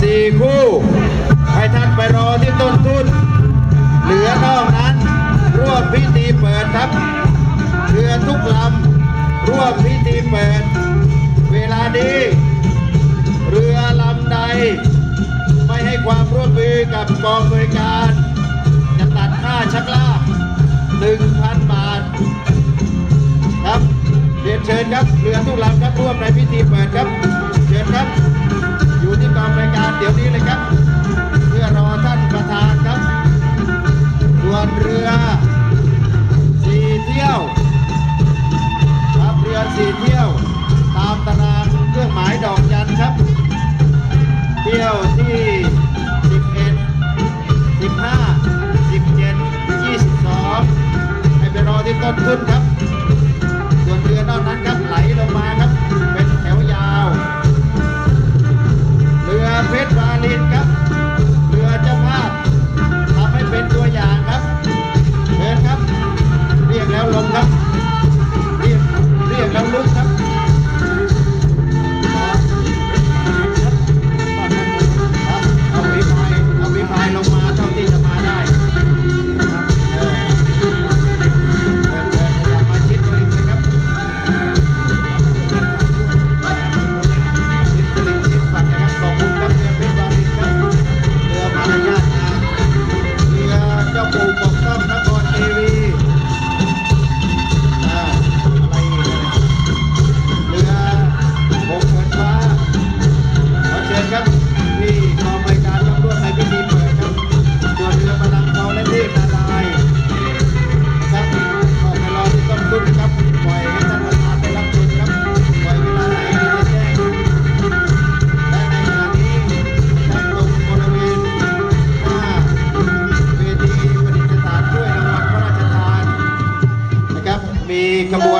สี่คู่ ให้ท่านไปรอที่ต้นทุน เหลือนอกนั้นร่วมพิธีเปิดครับเรือทุกลำร่วมพิธีเปิด เวลานี้เรือลำใด ไม่ให้ความร่วมมือกับกองบริการ จะตัดค่าชักลากงพันบาท ครับเรียนเชิญครับเรือทุกลำครับร่วมในพิธีเปิดครับ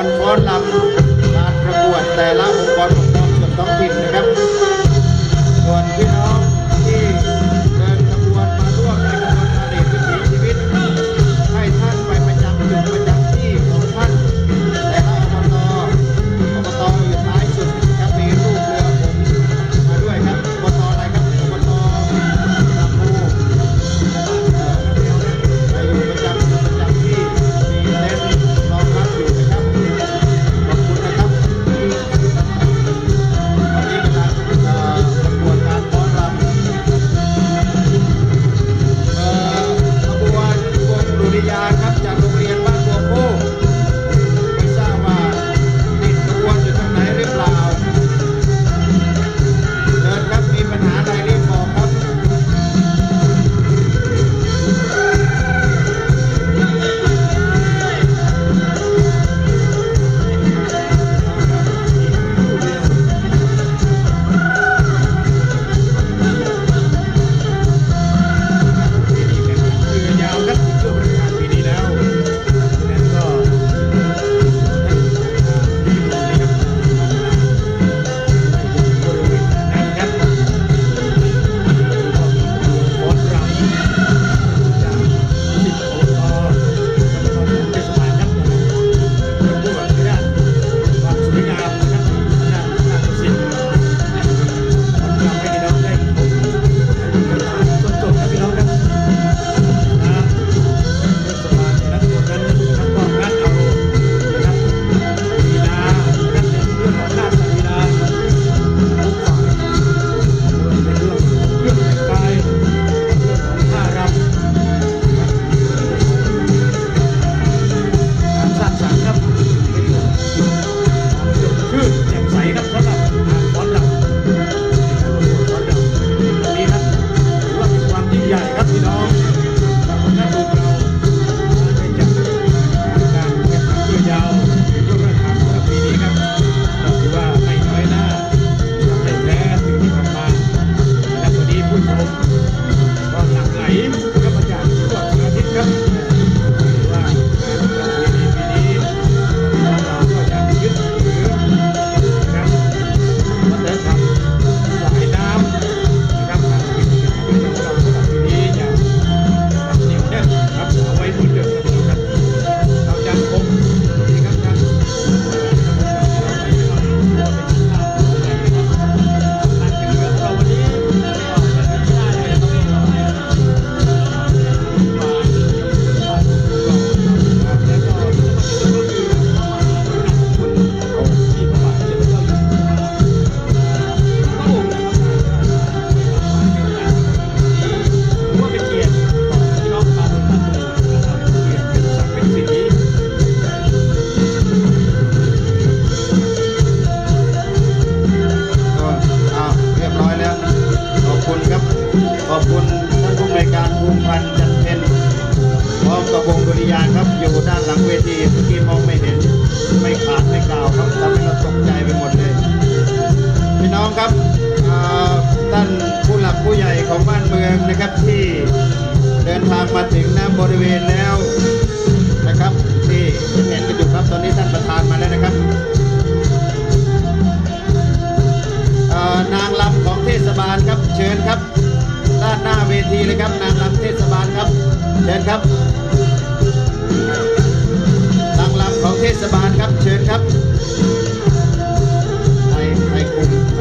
การฟ้อนรำการประกวดแต่ละองค์กรปกครองส่วนท้องถิ่นนะครับส่วนพี่น้อง ที่เดินทางมาถึงนะบริเวณแล้วนะครับที่เห็นกันอยู่ครับตอนนี้ท่านประธานมาแล้วนะครับนางลำของเทศบาลครับเชิญครับ ด้านหน้าเวทีเลยครับ นางลำเทศบาลครับเชิญครับนางลำของเทศบาลครับเชิญครับไทไทคุม